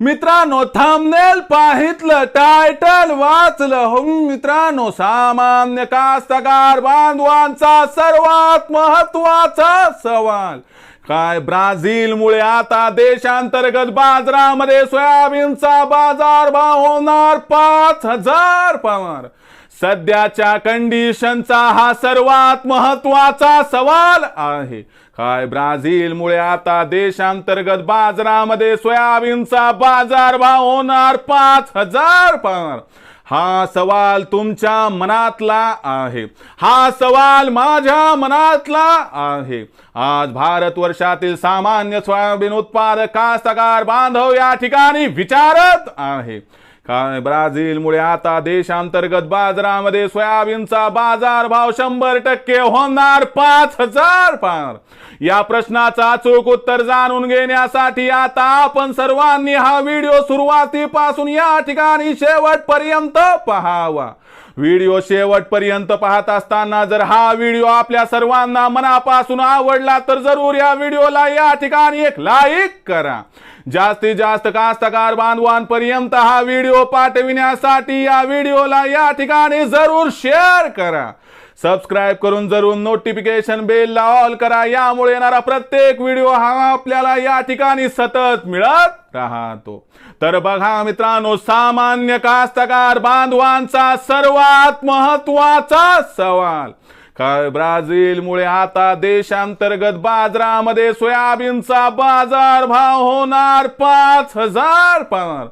मित्रांनो थांबनेल पाहितलं टायटल वाचलं. हो मित्रांनो सामान्य कास्तकार बांधवांचा सर्वात महत्त्वाचा सवाल. काय ब्राझीलमुळे आता देशांतर्गत बाजारामध्ये सोयाबीनचा बाजार भाव होणार पाच हजार पवार. सध्याच्या कंडिशनचा हा सर्वात महत्त्वाचा सवाल आहे. काय ब्राझीलमुळे आता देशांतर्गत बाजारामध्ये सोयाबीनचा बाजारभाव होणार पाच हजार पार? हा सवाल तुमच्या मनातला आहे. हा सवाल माझ्या मनातला आहे. आज भारतवर्षातील सामान्य सोयाबीन उत्पादक कास्तकार बांधव या ठिकाणी विचारत आहे. काय ब्राझीलमुळे आता देशांतर्गत बाजारामध्ये सोयाबीनचा बाजार भाव शंभर टक्के होणार पाच हजार पार. या प्रश्नाचा अचूक उत्तर जाणून घेण्यासाठी आता आपण सर्वांनी हा व्हिडिओ सुरुवातीपासून या ठिकाणी शेवटपर्यंत पहावा. व्हिडिओ शेवटपर्यंत पाहत असताना जर हा व्हिडिओ आपल्या सर्वांना मनापासून आवडला तर जरूर या व्हिडिओला या ठिकाणी एक लाईक करा. जास्तीत जास्त कास्तकार बांधवांपर्यंत हा व्हिडिओ पाठविण्यासाठी या व्हिडिओला या ठिकाणी जरूर शेअर करा. सबस्क्राईब करून जरूर नोटिफिकेशन बेल ऑल करा. यामुळे येणारा प्रत्येक व्हिडिओ हा आपल्याला या ठिकाणी सतत मिळत राहतो. तर बघा मित्रांनो सामान्य कास्तकार बांधवांचा सर्वात महत्त्वाचा सवाल. ब्राझीलमुळे आता देशांतर्गत बाजारामध्ये सोयाबीनचा बाजार भाव होणार पाच हजार पार.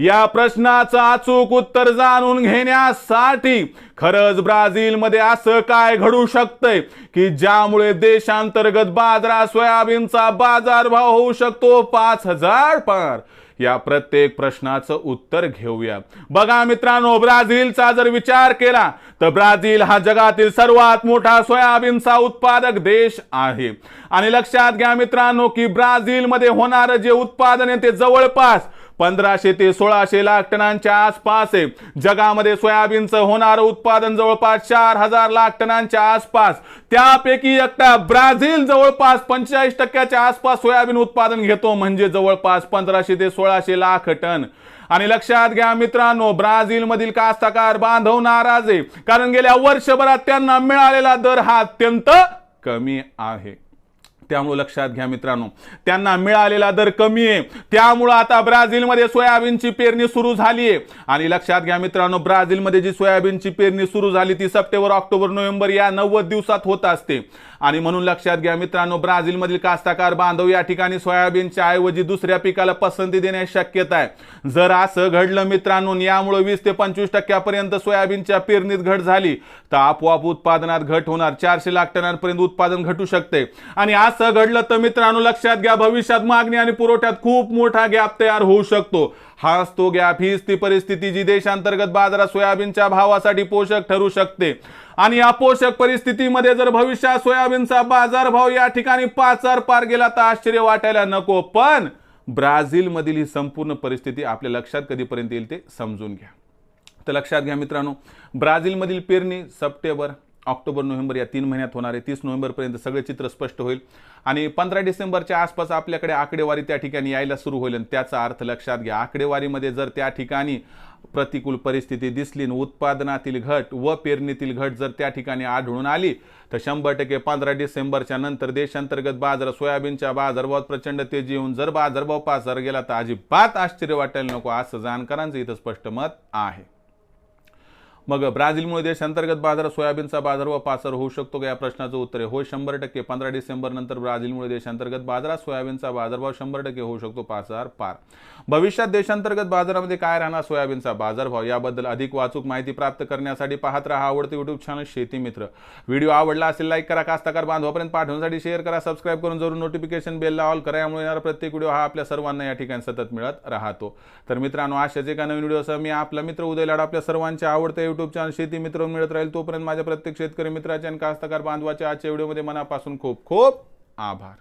या प्रश्नाचं अचूक उत्तर जाणून घेण्यासाठी खरंच ब्राझीलमध्ये असं काय घडू शकतंय की ज्यामुळे देशांतर्गत बाजारात सोयाबीनचा बाजारभाव होऊ शकतो? पाच हजार पार. या प्रत्येक प्रश्नाचं उत्तर घेऊया. बघा मित्रांनो ब्राझीलचा जर विचार केला तर ब्राझील हा जगातील सर्वात मोठा सोयाबीनचा उत्पादक देश आहे. आणि लक्षात घ्या मित्रांनो की ब्राझीलमध्ये होणारं जे उत्पादन आहे ते जवळपास पंधराशे ते सोळाशे लाख टनांच्या आसपास आहे. जगामध्ये सोयाबीनचं होणारं उत्पादन जवळपास चार हजार लाख टनांच्या आसपास. त्यापैकी एकटा ब्राझील जवळपास पंचेचाळीस टक्क्याच्या आसपास सोयाबीन उत्पादन घेतो म्हणजे जवळपास पंधराशे ते सोळाशे लाख टन. आणि लक्षात घ्या मित्रांनो ब्राझील मधील कास्तकार बांधव नाराज आहे. कारण गेल्या वर्षभरात त्यांना मिळालेला दर हा अत्यंत कमी आहे. त्यामुळं लक्षात घ्या मित्रांनो. त्यांना मिळालेला दर कमी आहे. त्यामुळं आता ब्राझीलमध्ये सोयाबीनची पेरणी सुरू झाली आहे आणि लक्षात घ्या मित्रांनो ब्राझीलमध्ये जी सोयाबीनची पेरणी सुरू झाली ती सप्टेंबर ऑक्टोबर नोव्हेंबर या नव्वद दिवसात होत असते. आणि म्हणून लक्षात घ्या मित्रांनो ब्राझीलमधील कास्ताकार बांधव या ठिकाणी सोयाबीनच्या ऐवजी दुसऱ्या पिकाला पसंती देण्याची शक्यता आहे. जर असं घडलं मित्रांनो यामुळे वीस ते पंचवीस टक्क्यापर्यंत सोयाबीनच्या पेरणीत घट झाली तर आपोआप उत्पादनात घट होणार. चारशे लाख टनांपर्यंत उत्पादन घटू शकते. आणि असं घडलं तर मित्रांनो लक्षात घ्या भविष्यात मागणी आणि पुरवठ्यात खूप मोठा गॅप तयार होऊ शकतो. हाच तो गॅप हीच ती परिस्थिती जी देशांतर्गत बाजारात सोयाबीनच्या भावासाठी पोषक ठरू शकते. आणि या पोषक परिस्थितीमध्ये जर भविष्यात सोयाबीनचा बाजारभाव या ठिकाणी पाच हजार पार गेला तर आश्चर्य वाटायला नको. पण ब्राझीलमधील ही संपूर्ण परिस्थिती आपल्या लक्षात कधीपर्यंत येईल ते समजून घ्या. तर लक्षात घ्या मित्रांनो ब्राझीलमधील पेरणी सप्टेंबर ऑक्टोबर नोव्हेंबर या तीन महिन्यात होणार आहे. तीस नोव्हेंबरपर्यंत सगळे चित्र स्पष्ट होईल. आणि पंधरा डिसेंबरच्या आसपास आपल्याकडे आकडेवारी त्या ठिकाणी यायला सुरू होईल आणि त्याचा अर्थ लक्षात घ्या. आकडेवारीमध्ये जर त्या ठिकाणी प्रतिकूल परिस्थिती दिसली आणि उत्पादनातील घट व पेरणीतील घट जर त्या ठिकाणी आढळून आली तर शंभर टक्के पंधरा डिसेंबरच्या नंतर देशांतर्गत बाजार सोयाबीनच्या बाजारभावात प्रचंड तेजी येऊन जर बाजारभाव पाच हजार गेला तर अजिबात आश्चर्य वाटायला नको असं जाणकारांचं इथं स्पष्ट मत आहे. मग ब्राझीलमुळे देशांतर्गत बाजारात सोयाबीनचा बाजार व पासर होऊ शकतो का या प्रश्नाचं उत्तर आहे. होय शंभर टक्के. पंधरा डिसेंबर नंतर ब्राझीलमुळे देशांतर्गत बाजारात सोयाबीनचा बाजारभाव शंभर टक्के होऊ शकतो पाच हजार पार. भविष्यात देशांतर्गत बाजारामध्ये काय राहणार? सोयाबीनचा बाजारभाव याबद्दल अधिक वाचूक माहिती प्राप्त करण्यासाठी पाहत राहा आवडते युट्यूब चॅनल शेती मित्र. व्हिडिओ आवडला असेल लाईक करा. कास्तकार बांधवापर्यंत पाठवण्यासाठी शेअर करा. सबस्क्राईब करून जरूर नोटिफिकेशन बेलला ऑल करा. यामुळे येणारा प्रत्येक व्हिडिओ हा आपल्या सर्वांना या ठिकाणी सतत मिळत राहतो. तर मित्रांनो अशाच एका नवीन व्हिडिओसह मी आपला मित्र उदय लाड आपल्या सर्वांच्या आवडते युट्यूब चॅनल शेती मित्र मिळत राहील. तोपर्यंत माझ्या प्रत्येक शेतकरी मित्राच्या आणि कास्तकार बांधवाच्या आजच्या व्हिडिओमध्ये मनापासून खूप खूप आभार.